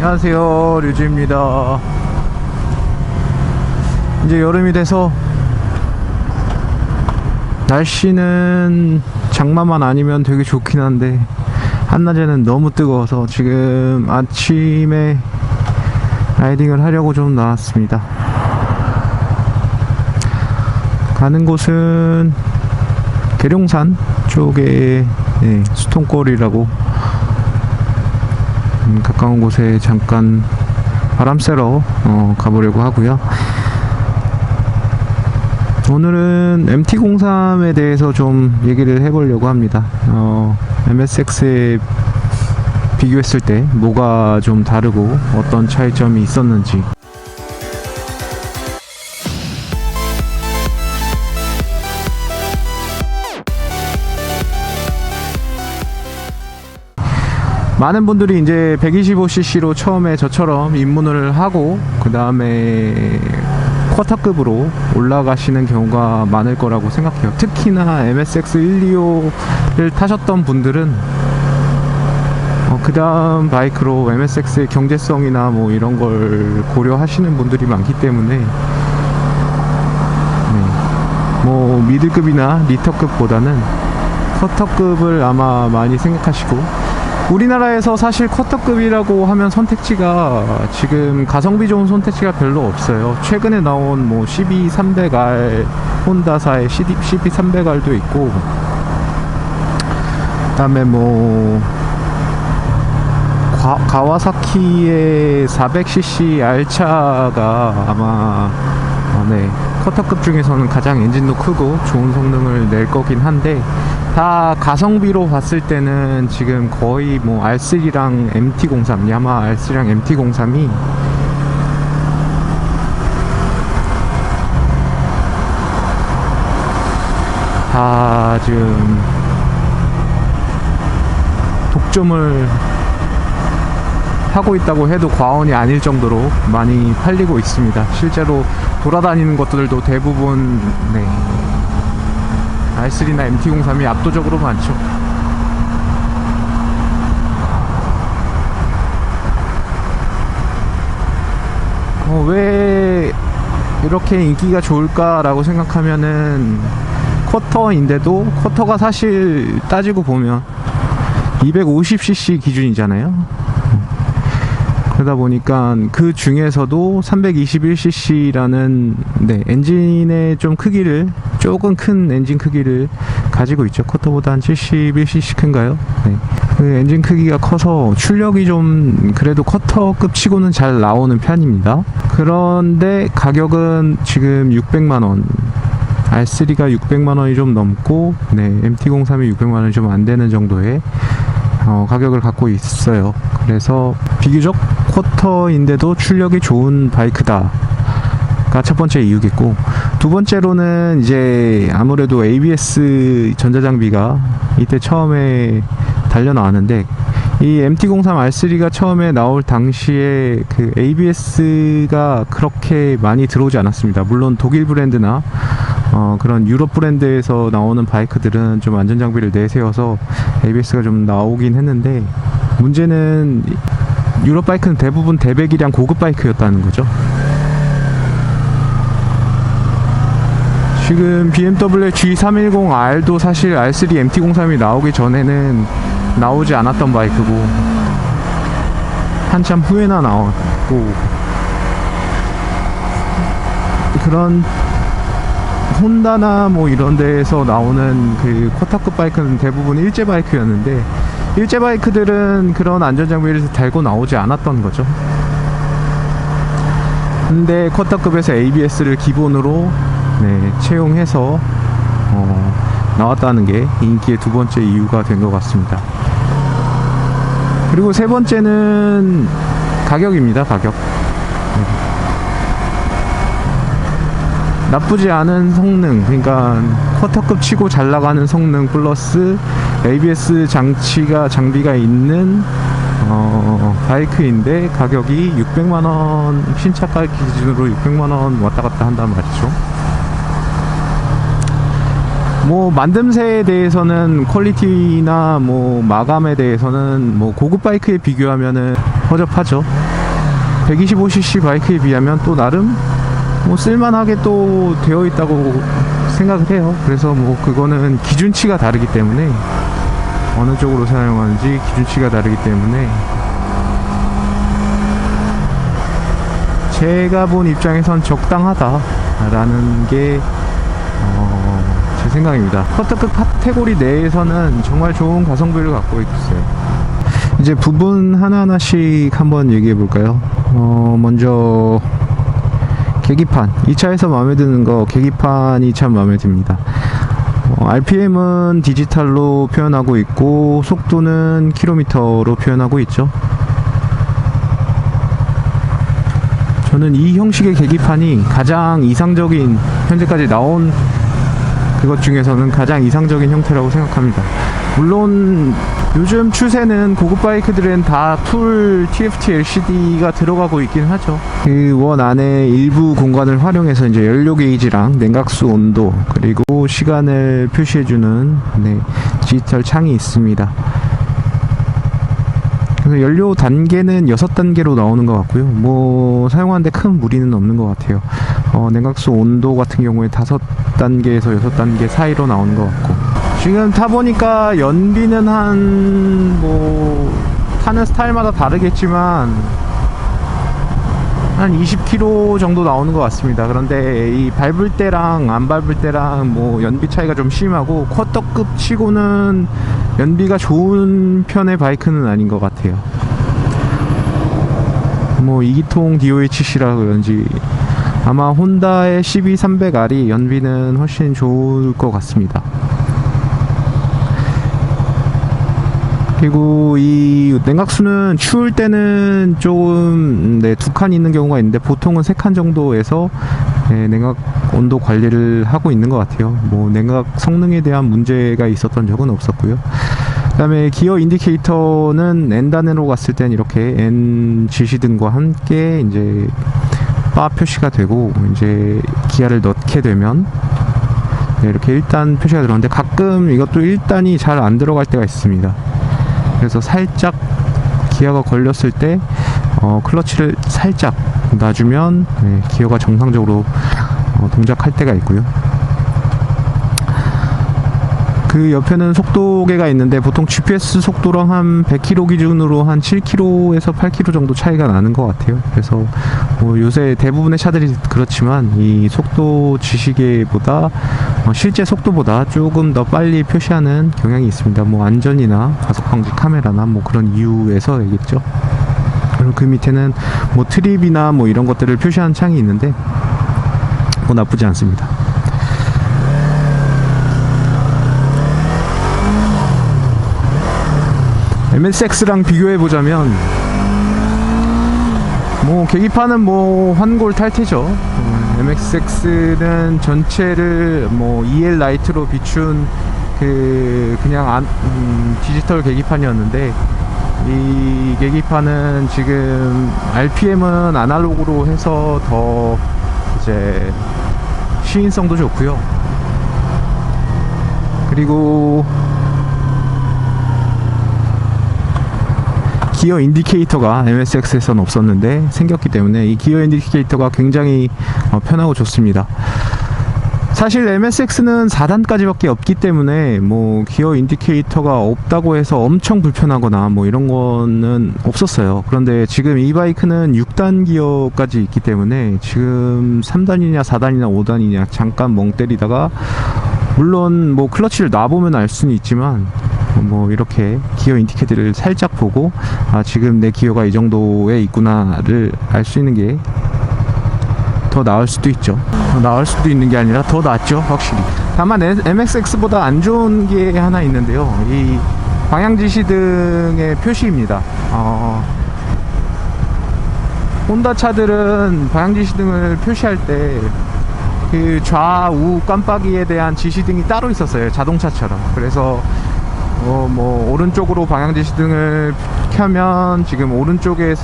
안녕하세요 류지입니다. 이제 여름이 돼서 날씨는 장마만 아니면 되게 좋긴 한데 한낮에는 너무 뜨거워서 지금 아침에 라이딩을 하려고 좀 나왔습니다. 가는 곳은 계룡산 쪽에 네, 수통골이라고 음, 가까운 곳에 잠깐 바람 쐬러 어, 가보려고 하고요. 오늘은 MT03에 대해서 좀 얘기를 해보려고 합니다. 어, MSX에 비교했을 때 뭐가 좀 다르고 어떤 차이점이 있었는지 많은 분들이 이제 125cc로 처음에 저처럼 입문을 하고 그 다음에 쿼터급으로 올라가시는 경우가 많을 거라고 생각해요. 특히나 MSX 125를 타셨던 분들은 어, 그 다음 바이크로 MSX의 경제성이나 뭐 이런 걸 고려하시는 분들이 많기 때문에 네. 뭐 미드급이나 리터급보다는 쿼터급을 아마 많이 생각하시고 우리나라에서 사실 쿼터급이라고 하면 선택지가 지금 가성비 좋은 선택지가 별로 없어요. 최근에 나온 뭐 CB 300R 혼다사의 CD, CB 300R도 있고 그다음에 뭐 과, 가와사키의 400cc R차가 아마 어, 네 쿼터급 중에서는 가장 엔진도 크고 좋은 성능을 낼 거긴 한데 다 가성비로 봤을 때는 지금 거의 뭐 R3랑 MT03 야마 R3랑 MT03이 다 지금 독점을 하고 있다고 해도 과언이 아닐 정도로 많이 팔리고 있습니다. 실제로 돌아다니는 것들도 대부분 네. R3나 MT03이 압도적으로 많죠. 어, 왜 이렇게 인기가 좋을까라고 생각하면은 쿼터인데도 쿼터가 사실 따지고 보면 250cc 기준이잖아요. 그러다 보니까 그 중에서도 321cc라는 네, 엔진의 좀 크기를 조금 큰 엔진 크기를 가지고 있죠. 쿼터보다 한 71cc 큰가요? 네. 그 엔진 크기가 커서 출력이 좀 그래도 쿼터급 치고는 잘 나오는 편입니다. 그런데 가격은 지금 600만 원. R3가 600만 원이 좀 넘고 네, MT03이 600만 원이 좀 안 되는 정도의 어, 가격을 갖고 있어요. 그래서 비교적 쿼터인데도 출력이 좋은 바이크다. 가첫 번째 이유겠고 두 번째로는 이제 아무래도 ABS 전자장비가 이때 처음에 달려 나왔는데 이 MT03 R3가 처음에 나올 당시에 그 ABS가 그렇게 많이 들어오지 않았습니다. 물론 독일 브랜드나 어, 그런 유럽 브랜드에서 나오는 바이크들은 좀 안전 장비를 내세워서 ABS가 좀 나오긴 했는데 문제는 유럽 바이크는 대부분 대배기량 고급 바이크였다는 거죠. 지금 BMW G310R도 사실 R3 MT03이 나오기 전에는 나오지 않았던 바이크고 한참 후에나 나왔고 그런 혼다나 뭐 이런 데에서 나오는 그 쿼터급 바이크는 대부분 일제 바이크였는데 일제 바이크들은 그런 안전장비를 달고 나오지 않았던 거죠. 근데 쿼터급에서 ABS를 기본으로 네, 채용해서 어, 나왔다는 게 인기의 두 번째 이유가 된 것 같습니다. 그리고 세 번째는 가격입니다. 가격. 네. 나쁘지 않은 성능, 그러니까 쿼터급 치고 잘 나가는 성능 플러스 ABS 장치가 장비가 있는 어, 바이크인데 가격이 600만 원 신차가 기준으로 600만 원 왔다 갔다 한단 말이죠. 뭐 만듦새에 대해서는 퀄리티나 뭐 마감에 대해서는 뭐 고급 바이크에 비교하면은 허접하죠. 125cc 바이크에 비하면 또 나름 뭐 쓸만하게 또 되어 있다고 생각을 해요. 그래서 뭐 그거는 기준치가 다르기 때문에 어느 쪽으로 사용하는지 기준치가 다르기 때문에 제가 본 입장에선 적당하다라는 게 어, 제 생각입니다. 커터급 카테고리 내에서는 정말 좋은 가성비를 갖고 있어요. 이제 부분 하나하나씩 한번 얘기해 볼까요? 어, 먼저 계기판. 이 차에서 마음에 드는 거 계기판이 참 마음에 듭니다. 어, RPM은 디지털로 표현하고 있고 속도는 킬로미터로 표현하고 있죠. 저는 이 형식의 계기판이 가장 이상적인 현재까지 나온 그것 중에서는 가장 이상적인 형태라고 생각합니다. 물론 요즘 추세는 고급 바이크들은 다 풀 TFT LCD가 들어가고 있긴 하죠. 그 원 안에 일부 공간을 활용해서 이제 연료 게이지랑 냉각수 온도 그리고 시간을 표시해주는 네, 디지털 창이 있습니다. 그래서 연료 단계는 6단계로 나오는 것 같고요. 뭐 사용하는데 큰 무리는 없는 것 같아요. 어, 냉각수 온도 같은 경우에 5단계에서 6단계 사이로 나오는 것 같고 지금 타보니까 연비는 한 뭐 타는 스타일마다 다르겠지만 한 20km 정도 나오는 것 같습니다. 그런데 이 밟을 때랑 안 밟을 때랑 뭐 연비 차이가 좀 심하고 쿼터급 치고는 연비가 좋은 편의 바이크는 아닌 것 같아요. 뭐 2기통 DOHC라 그런지 아마 혼다의 12300R이 연비는 훨씬 좋을 것 같습니다. 그리고 이 냉각수는 추울 때는 조금 네, 두 칸 있는 경우가 있는데 보통은 세 칸 정도에서 네, 냉각 온도 관리를 하고 있는 것 같아요. 뭐 냉각 성능에 대한 문제가 있었던 적은 없었고요. 그다음에 기어 인디케이터는 N단으로 갔을 땐 이렇게 N 지시등과 함께 이제 바 표시가 되고 이제 기아를 넣게 되면 네, 이렇게 1단 표시가 들어오는데 가끔 이것도 1단이 잘 안 들어갈 때가 있습니다. 그래서 살짝 기어가 걸렸을 때 어, 클러치를 살짝 놔주면 네, 기어가 정상적으로 어, 동작할 때가 있고요. 그 옆에는 속도계가 있는데 보통 GPS 속도랑 한 100km 기준으로 한 7km에서 8km 정도 차이가 나는 것 같아요. 그래서 뭐 요새 대부분의 차들이 그렇지만 이 속도 지시계보다 어, 실제 속도보다 조금 더 빨리 표시하는 경향이 있습니다. 뭐 안전이나 가속 방지 카메라나 뭐 그런 이유에서이겠죠. 그리고 그 밑에는 뭐 트립이나 뭐 이런 것들을 표시하는 창이 있는데 뭐 나쁘지 않습니다. MSX랑 비교해 보자면 뭐 계기판은 뭐 환골 탈퇴죠. 음, MSX는 전체를 뭐 EL 라이트로 비춘 그 그냥 안, 음, 디지털 계기판이었는데 이 계기판은 지금 RPM은 아날로그로 해서 더 이제 시인성도 좋고요. 그리고 기어 인디케이터가 MSX에서는 없었는데 생겼기 때문에 이 기어 인디케이터가 굉장히 어, 편하고 좋습니다. 사실 MSX는 4단까지밖에 없기 때문에 뭐 기어 인디케이터가 없다고 해서 엄청 불편하거나 뭐 이런 거는 없었어요. 그런데 지금 이 바이크는 6단 기어까지 있기 때문에 지금 3단이냐 4단이냐 5단이냐 잠깐 멍 때리다가 물론 뭐 클러치를 놔보면 알 수는 있지만 뭐 이렇게 기어 인디케이터를 살짝 보고 아 지금 내 기어가 이 정도에 있구나를 알 수 있는 게 더 나을 수도 있죠. 더 나을 수도 있는 게 아니라 더 낫죠, 확실히. 다만 MXX보다 안 좋은 게 하나 있는데요. 이 방향 지시등의 표시입니다. 어, 혼다 차들은 방향 지시등을 표시할 때그 좌우 깜빡이에 대한 지시등이 따로 있었어요. 자동차처럼. 그래서 어, 뭐 오른쪽으로 방향 지시등을 켜면 지금 오른쪽에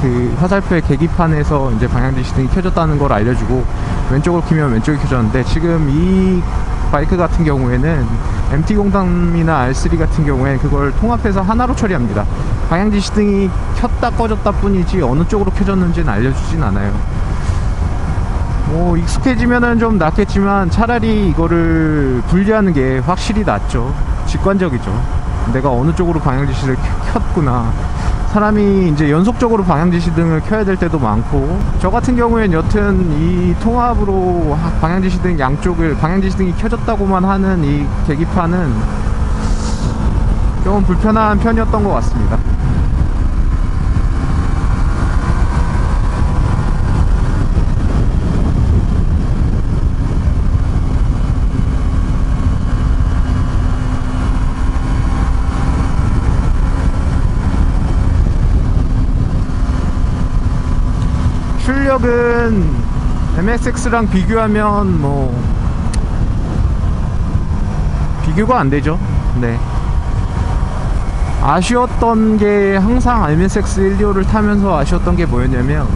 그 화살표의 계기판에서 이제 방향 지시등이 켜졌다는 걸 알려주고 왼쪽으로 키면 왼쪽이 켜졌는데 지금 이 바이크 같은 경우에는 MT 공담이나 R3 같은 경우에 그걸 통합해서 하나로 처리합니다. 방향 지시등이 켰다 꺼졌다 뿐이지 어느 쪽으로 켜졌는지는 알려주진 않아요. 뭐 익숙해지면은 좀 낫겠지만 차라리 이거를 분리하는 게 확실히 낫죠. 직관적이죠. 내가 어느 쪽으로 방향 지시를 켜- 켰구나. 사람이 이제 연속적으로 방향 지시등을 켜야 될 때도 많고 저 같은 경우엔 여튼 이 통합으로 하- 방향 지시등 양쪽을 방향 지시등이 켜졌다고만 하는 이 계기판은 좀 불편한 편이었던 것 같습니다. 출력은 MSX랑 비교하면 뭐 비교가 안 되죠. 네. 아쉬웠던 게 항상 MSX 125를 타면서 아쉬웠던 게 뭐였냐면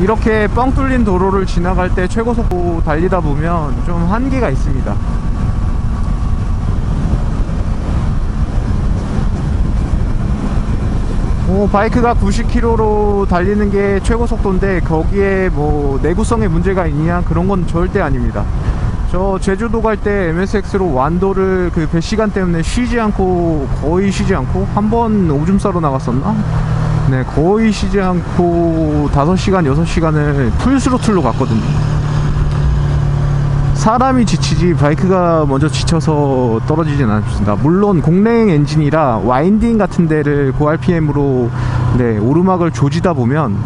이렇게 뻥 뚫린 도로를 지나갈 때 최고 속도 달리다 보면 좀 한계가 있습니다. 오, 바이크가 90km로 달리는 게 최고 속도인데 거기에 뭐 내구성에 문제가 있냐 그런 건 절대 아닙니다. 저 제주도 갈 때 MSX로 완도를 그 배 시간 때문에 쉬지 않고 거의 쉬지 않고 한 번 오줌 싸러 나갔었나? 네, 거의 쉬지 않고 5시간, 6시간을 풀스로틀로 갔거든요. 사람이 지치지 바이크가 먼저 지쳐서 떨어지진 않습니다. 물론 공랭 엔진이라 와인딩 같은 데를 고RPM으로 네, 오르막을 조지다 보면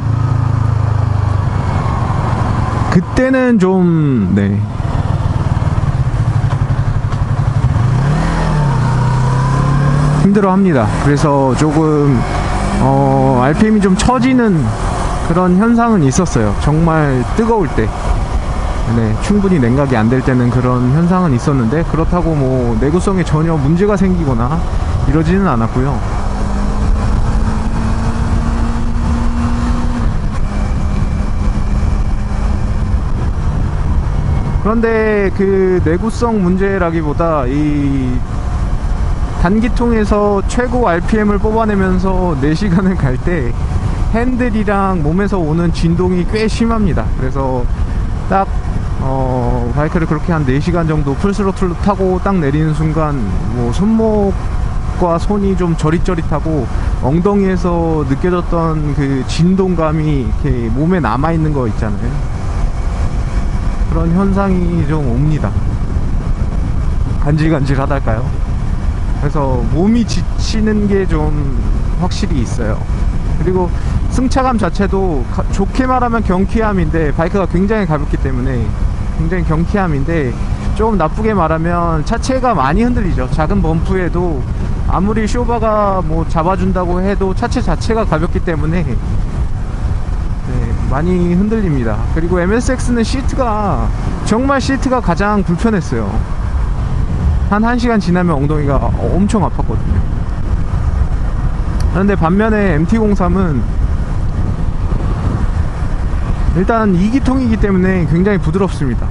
그때는 좀 네. 힘들어 합니다. 그래서 조금 어, RPM이 좀 처지는 그런 현상은 있었어요. 정말 뜨거울 때. 네, 충분히 냉각이 안 될 때는 그런 현상은 있었는데 그렇다고 뭐 내구성에 전혀 문제가 생기거나 이러지는 않았고요. 그런데 그 내구성 문제라기보다 이 단기통에서 최고 RPM을 뽑아내면서 4시간을 갈 때 핸들이랑 몸에서 오는 진동이 꽤 심합니다. 그래서 딱 어, 바이크를 그렇게 한 4시간 정도 풀스로틀로 타고 딱 내리는 순간 뭐 손목과 손이 좀 저릿저릿하고 엉덩이에서 느껴졌던 그 진동감이 이렇게 몸에 남아있는 거 있잖아요. 그런 현상이 좀 옵니다. 간질간질하달까요? 그래서 몸이 지치는 게 좀 확실히 있어요. 그리고 승차감 자체도 가- 좋게 말하면 경쾌함인데 바이크가 굉장히 가볍기 때문에 굉장히 경쾌함인데 좀 나쁘게 말하면 차체가 많이 흔들리죠. 작은 범프에도 아무리 쇼바가 뭐 잡아준다고 해도 차체 자체가 가볍기 때문에 네, 많이 흔들립니다. 그리고 MSX는 시트가 정말 시트가 가장 불편했어요. 한 1시간 지나면 엉덩이가 엄청 아팠거든요. 그런데 반면에 MT03은 일단 2기통이기 때문에 굉장히 부드럽습니다.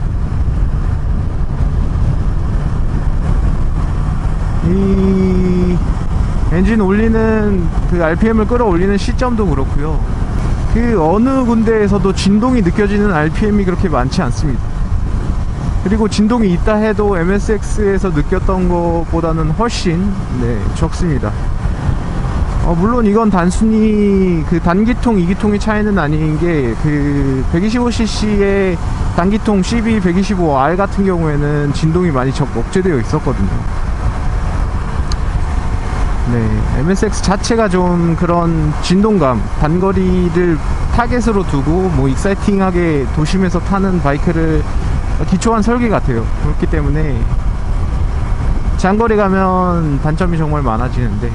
이 엔진 올리는 그 RPM을 끌어올리는 시점도 그렇고요. 그 어느 군데에서도 진동이 느껴지는 RPM이 그렇게 많지 않습니다. 그리고 진동이 있다 해도 MSX에서 느꼈던 것보다는 훨씬 네, 적습니다. 어, 물론 이건 단순히 그 단기통, 이기통의 차이는 아닌 게 그 125cc의 단기통 CB 125R 같은 경우에는 진동이 많이 적 억제되어 있었거든요. 네, MSX 자체가 좀 그런 진동감, 단거리를 타겟으로 두고 뭐 익사이팅하게 도심에서 타는 바이크를 기초한 설계 같아요. 그렇기 때문에 장거리 가면 단점이 정말 많아지는데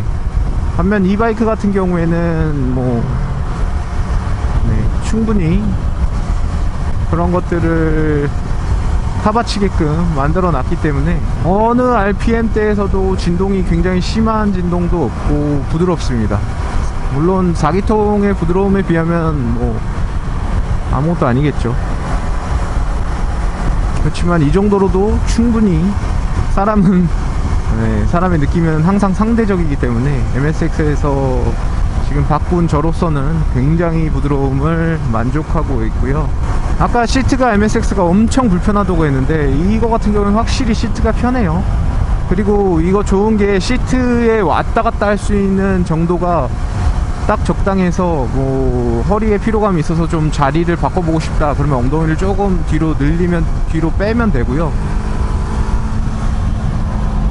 반면 이 바이크 같은 경우에는 뭐 네, 충분히 그런 것들을 타받치게끔 만들어 놨기 때문에 어느 RPM대에서도 진동이 굉장히 심한 진동도 없고 부드럽습니다. 물론 4기통의 부드러움에 비하면 뭐 아무것도 아니겠죠. 그렇지만 이 정도로도 충분히 사람은 네, 사람의 느낌은 항상 상대적이기 때문에 MSX에서 지금 바꾼 저로서는 굉장히 부드러움을 만족하고 있고요. 아까 시트가 MSX가 엄청 불편하다고 했는데 이거 같은 경우는 확실히 시트가 편해요. 그리고 이거 좋은 게 시트에 왔다 갔다 할 수 있는 정도가 딱 적당해서 뭐 허리에 피로감이 있어서 좀 자리를 바꿔보고 싶다 그러면 엉덩이를 조금 뒤로 늘리면 뒤로 빼면 되고요.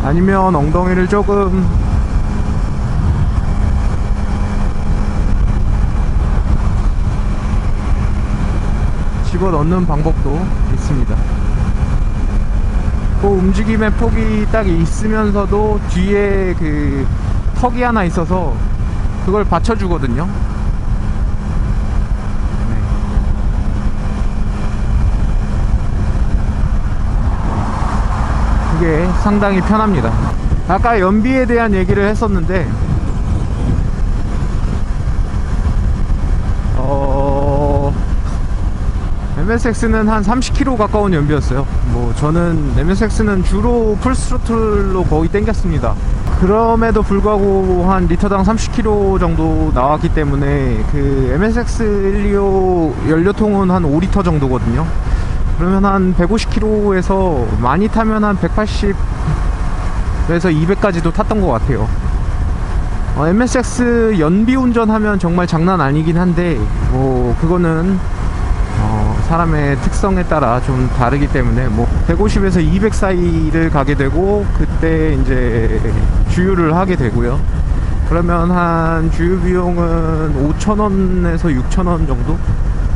아니면 엉덩이를 조금 집어 넣는 방법도 있습니다. 그 움직임의 폭이 딱 있으면서도 뒤에 그 턱이 하나 있어서 그걸 받쳐주거든요. 네. 그게 상당히 편합니다. 아까 연비에 대한 얘기를 했었는데, 어, MSX는 한 30km 가까운 연비였어요. 뭐 저는 MSX는 주로 풀스로틀로 거의 땡겼습니다. 그럼에도 불구하고 한 리터당 30km 정도 나왔기 때문에 그 MSX 125 연료통은 한 5리터 정도거든요. 그러면 한 150km에서 많이 타면 한 180에서 200까지도 탔던 것 같아요. 어, MSX 연비 운전하면 정말 장난 아니긴 한데 뭐 그거는 어, 사람의 특성에 따라 좀 다르기 때문에 뭐 150에서 200 사이를 가게 되고 그때 이제 주유를 하게 되고요. 그러면 한 주유 비용은 5,000원에서 6,000원 정도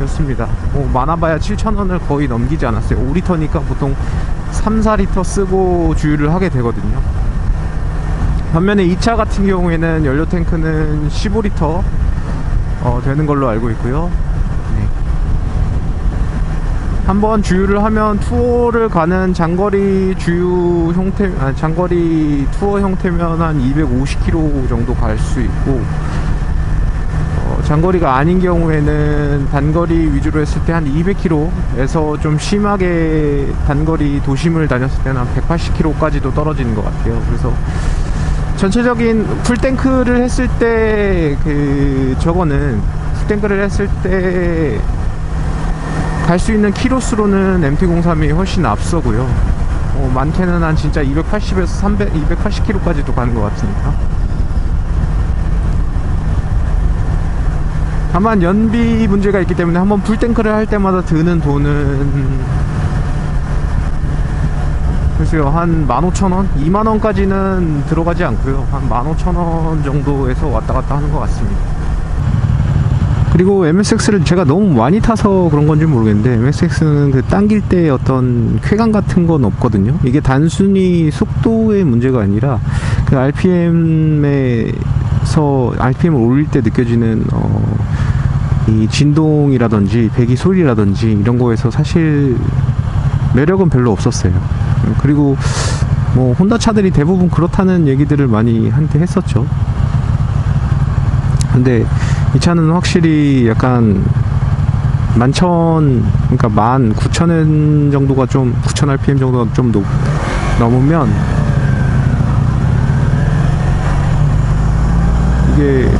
였습니다. 뭐 많아봐야 7,000원을 거의 넘기지 않았어요. 5리터니까 보통 3, 4리터 쓰고 주유를 하게 되거든요. 반면에 2차 같은 경우에는 연료 탱크는 15리터 어, 되는 걸로 알고 있고요. 네. 한번 주유를 하면 투어를 가는 장거리 주유 형태, 아, 장거리 투어 형태면 한 250km 정도 갈 수 있고, 어, 장거리가 아닌 경우에는 단거리 위주로 했을 때 한 200km에서 좀 심하게 단거리 도심을 다녔을 때는 한 180km까지도 떨어지는 것 같아요. 그래서 전체적인 풀탱크를 했을 때 그 저거는 풀탱크를 했을 때 갈 수 있는 키로수로는 MT-03이 훨씬 앞서고요. 어, 많게는 한 진짜 280에서 300, 280km까지도 가는 것 같으니까. 다만 연비 문제가 있기 때문에 한번 풀탱크를 할 때마다 드는 돈은 글쎄요 한 15,000원? 2만원까지는 들어가지 않고요 한 15,000원 정도에서 왔다 갔다 하는 것 같습니다 그리고 MSX를 제가 너무 많이 타서 그런 건지 모르겠는데 MSX는 그 당길 때 어떤 쾌감 같은 건 없거든요 이게 단순히 속도의 문제가 아니라 그 RPM에서 RPM을 올릴 때 느껴지는 어, 이 진동이라든지 배기 소리라든지 이런 거에서 사실 매력은 별로 없었어요. 그리고 뭐 혼다 차들이 대부분 그렇다는 얘기들을 많이 한테 했었죠. 근데 이 차는 확실히 약간 만천 그러니까 만 구천 정도가 좀 구천 rpm 정도가 좀 높, 넘으면 이게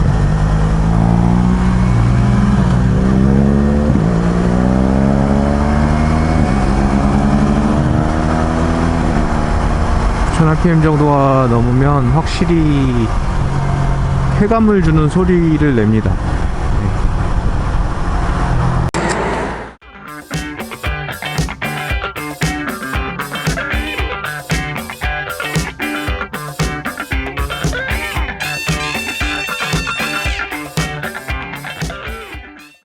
천 rpm 정도가 넘으면 확실히 쾌감을 주는 소리를 냅니다.